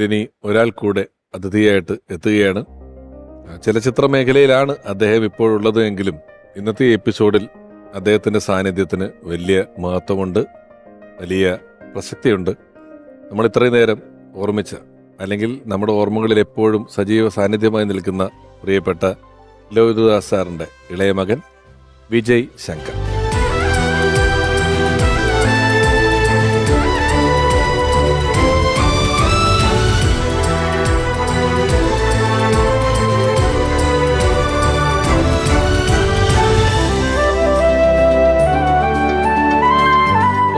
ഇനി ഒരാൾ കൂടെ അതിഥിയായിട്ട് എത്തുകയാണ്. ചലച്ചിത്ര മേഖലയിലാണ് അദ്ദേഹം ഇപ്പോഴുള്ളത് എങ്കിലും ഇന്നത്തെ എപ്പിസോഡിൽ അദ്ദേഹത്തിന്റെ സാന്നിധ്യത്തിന് വലിയ മഹത്വമുണ്ട് വലിയ പ്രസക്തിയുണ്ട്. നമ്മൾ ഇത്രയും നേരം ഓർമ്മിച്ച അല്ലെങ്കിൽ നമ്മുടെ ഓർമ്മകളിൽ എപ്പോഴും സജീവ സാന്നിധ്യമായി നിൽക്കുന്ന പ്രിയപ്പെട്ട ലോഹിതദാസ് സാറിന്റെ ഇളയ മകൻ വിജയ് ശങ്കർ.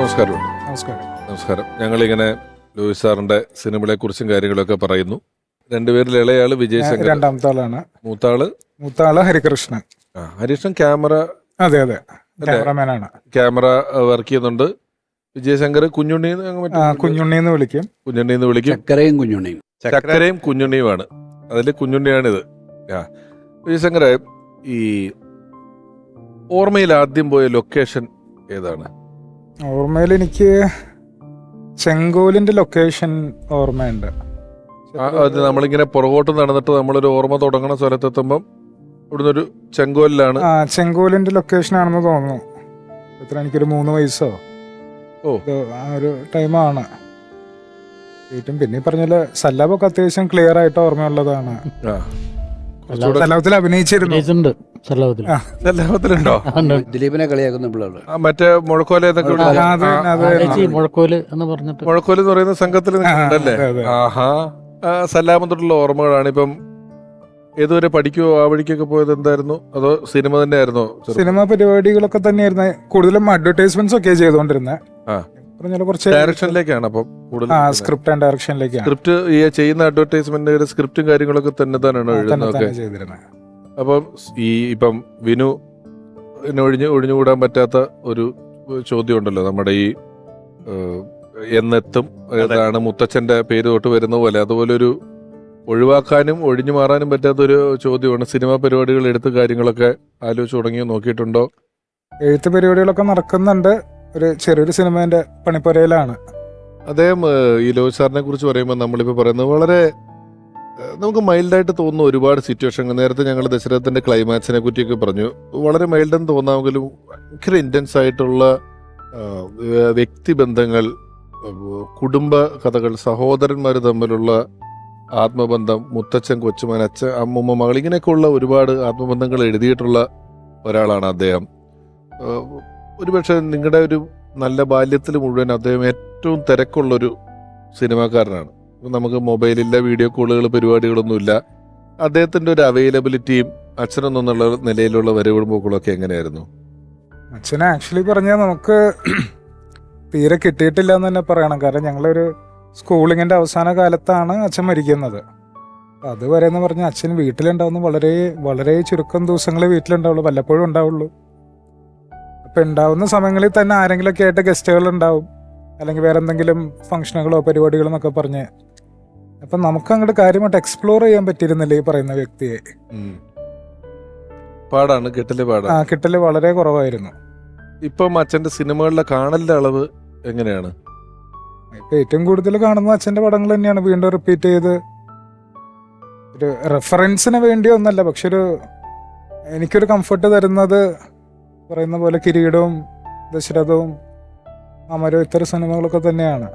നമസ്കാരമുണ്ട് നമസ്കാരം. നമസ്കാരം. ഞങ്ങളിങ്ങനെ ലൂയിസ് സാറിന്റെ സിനിമകളെ കുറിച്ചും കാര്യങ്ങളൊക്കെ പറയുന്നു. രണ്ടുപേരിൽ ഇളയാൾ വിജയ് ശങ്കർ രണ്ടാമത്തെ ആളാണ് മൂത്താൾ? മൂത്താൾ ഹരികൃഷ്ണൻ. ഹരികൃഷ്ണൻ ക്യാമറ അതെ അതെ. ക്യാമറമാനാണ്. ക്യാമറ വർക്ക് ചെയ്യുന്നുണ്ട്. വിജയശങ്കർ കുഞ്ഞുണ്ണി എന്ന് അങ്ങ് മറ്റേ ആ, കുഞ്ഞുണ്ണി എന്ന് വിളിക്കും. കുഞ്ഞുണ്ണി എന്ന് വിളിക്കും. ചക്കരയും കുഞ്ഞുണ്ണിയും ചക്കരയും കുഞ്ഞുണ്ണിയുമാണ്. അതിൽ കുഞ്ഞുണ്ണിയാണിത്. ആ. വിജയശങ്കറെ ഈ ഓർമ്മയിൽ ആദ്യം പോയ ലൊക്കേഷൻ ഏതാണ്? ഓർമ്മയിൽ എനിക്ക് ചെങ്കോലിന്റെ ലൊക്കേഷൻ ഓർമ്മയുണ്ട്. ആ, അത് നമ്മളിങ്ങനെ പുറകോട്ട് നടന്നിട്ട് നമ്മളൊരു ഓർമ്മ തുടങ്ങണ സ്ഥലത്തെത്തുമ്പം ഇവിടുന്ന് ഒരു ചെങ്കോലിലാണ്. ആ ചെങ്കോലിന്റെ ലൊക്കേഷൻ ആണെന്ന് തോന്നുന്നു. എത്ര എനിക്കൊരു മൂന്ന് വയസ്സോ? ഓ. ആ ഒരു ടൈമാണ് ഏറ്റവും പിന്നെ പറഞ്ഞ സല്ലാബൊക്കെ അത്യാവശ്യം ക്ലിയർ ആയിട്ട് ഓർമ്മയുള്ളതാണ്. സല്ലാബത്തിൽ അഭിനയിച്ചിരുന്നു. ഉണ്ട്. സല്ലാപത്തിൽ ദിലീപിനെ കളിയാക്കുന്ന പിള്ളേർ ആ, മറ്റേ മുഴക്കോല എന്നൊക്കെ ആ, അത് അത് ചേച്ചി മുഴക്കോൽ എന്ന് പറഞ്ഞിട്ട് മുഴക്കോൽ എന്ന് പറയുന്ന സംഘത്തിൽ അതെ. ആഹാ. ആ, തൊട്ടുള്ള ഓർമ്മകളാണ്. ഇപ്പം ഏതുവരെ പഠിക്കുവോ? ആ വഴിക്കൊക്കെ പോയത് എന്തായിരുന്നു? അതോ സിനിമ തന്നെ ആയിരുന്നോ സിനിമ പരിപാടികളൊക്കെ തന്നെയായിരുന്നു. കൂടുതലും അഡ്വർടൈസ്മെന്റ്സ് ഒക്കെ ചെയ്തുകൊണ്ടിരുന്നത് ആ. പറഞ്ഞ കുറച്ച് ഡയറക്ഷനിലേക്കാണ് അപ്പം കൂടുതൽ ആ സ്ക്രിപ്റ്റ് ആൻഡ് ഡയറക്ഷനിലേക്കാണ് സ്ക്രിപ്റ്റ് ഈ ചെയ്യുന്ന അഡ്വർടൈസ്മെന്റ് സ്ക്രിപ്റ്റും കാര്യങ്ങളൊക്കെ തന്നെ തന്നെയാണ് തന്നെ എഴുതുന്നതൊക്കെ തന്നെ ചെയ്തിരുന്നത്. അപ്പം ഈ ഇപ്പം വിനു ഒഴിഞ്ഞു കൂടാൻ പറ്റാത്ത ഒരു ചോദ്യം ഉണ്ടല്ലോ നമ്മുടെ ഈ എന്നെത്തും ഏതാണ് മുത്തച്ഛന്റെ പേര് തൊട്ട് വരുന്ന പോലെ. അതുപോലെ ഒരു ഒഴിവാക്കാനും ഒഴിഞ്ഞു മാറാനും പറ്റാത്ത ഒരു ചോദ്യമാണ്. സിനിമാ പരിപാടികൾ എടുത്ത് കാര്യങ്ങളൊക്കെ ആലോചിച്ച് തുടങ്ങി നോക്കിയിട്ടുണ്ടോ? എഴുത്ത് പരിപാടികളൊക്കെ നടക്കുന്നുണ്ട്. ഒരു ചെറിയൊരു സിനിമേന്റെ പണിപ്പുരയിലാണ്. അദ്ദേഹം ഈ ലോഹിത് സാറിനെ കുറിച്ച് പറയുമ്പോൾ നമ്മളിപ്പോൾ പറയുന്നത് വളരെ നമുക്ക് മൈൽഡായിട്ട് തോന്നുന്ന ഒരുപാട് സിറ്റുവേഷൻ നേരത്തെ ഞങ്ങൾ ദശരഥത്തിന്റെ ക്ലൈമാക്സിനെ പറ്റിയൊക്കെ പറഞ്ഞു. വളരെ മൈൽഡ് എന്ന് തോന്നാമെങ്കിലും ഭയങ്കര ഇന്റൻസ് ആയിട്ടുള്ള വ്യക്തിബന്ധങ്ങൾ കുടുംബ കഥകൾ സഹോദരന്മാർ തമ്മിലുള്ള ആത്മബന്ധം മുത്തച്ഛൻ കൊച്ചുമൻ അച്ഛൻ അമ്മൂമ്മ മകൾ ഇങ്ങനെയൊക്കെയുള്ള ഒരുപാട് ആത്മബന്ധങ്ങൾ എഴുതിയിട്ടുള്ള ഒരാളാണ് അദ്ദേഹം. ഒരുപക്ഷെ നിങ്ങളുടെ ഒരു നല്ല ബാല്യത്തിൽ മുഴുവൻ അദ്ദേഹം ഏറ്റവും തിരക്കുള്ളൊരു സിനിമാക്കാരനാണ്. നമുക്ക് മൊബൈലില്ല വീഡിയോ കോളുകൾ പരിപാടികളൊന്നുമില്ല. അദ്ദേഹത്തിന്റെ ഒരു അവൈലബിലിറ്റിയും അച്ഛനെന്നുള്ള നിലയിലുള്ള വരവും പോക്കുകളൊക്കെ എങ്ങനെയായിരുന്നു? അച്ഛനെ ആക്ച്വലി പറഞ്ഞാൽ നമുക്ക് തീരെ കിട്ടിയിട്ടില്ല എന്ന് തന്നെ പറയണം. കാരണം ഞങ്ങളൊരു സ്കൂളിങ്ങിന്റെ അവസാന കാലത്താണ് അച്ഛൻ മരിക്കുന്നത്. അതുവരെ എന്ന് പറഞ്ഞാൽ അച്ഛൻ വീട്ടിലുണ്ടാവുന്ന വളരെ വളരെ ചുരുക്കം ദിവസങ്ങളെ വീട്ടിലുണ്ടാവുള്ളൂ. വല്ലപ്പോഴും ഉണ്ടാവുള്ളൂ. അപ്പൊ ഉണ്ടാവുന്ന സമയങ്ങളിൽ തന്നെ ആരെങ്കിലുമൊക്കെ ആയിട്ട് ഗസ്റ്റുകൾ ഉണ്ടാവും അല്ലെങ്കിൽ വേറെ എന്തെങ്കിലും ഫംഗ്ഷനുകളോ പരിപാടികളോ എന്നൊക്കെ പറഞ്ഞ് അപ്പൊ നമുക്ക് അങ്ങോട്ട് കാര്യമായിട്ട് എക്സ്പ്ലോർ ചെയ്യാൻ പറ്റിയിരുന്നില്ല ഈ പറയുന്ന വ്യക്തിയെ? പാടാണ് കിട്ടൽ ആ പാടാണ് കിട്ടൽ വളരെ കുറവായിരുന്നു. ഇപ്പം അച്ഛന്റെ സിനിമകളിലെ കാണലിന്റെ അളവ് എങ്ങനെയാണ്? ഇപ്പൊ ഏറ്റവും കൂടുതൽ കാണുന്ന അച്ഛന്റെ പടങ്ങൾ തന്നെയാണ് വീണ്ടും റിപ്പീറ്റ് ചെയ്ത്. ഒരു റെഫറൻസിന് വേണ്ടി ഒന്നല്ല പക്ഷെ ഒരു എനിക്കൊരു കംഫർട്ട് തരുന്നത് പറയുന്ന പോലെ കിരീടവും ദശരഥവും അമരവും ഇത്തരം സിനിമകളൊക്കെ തന്നെയാണ്.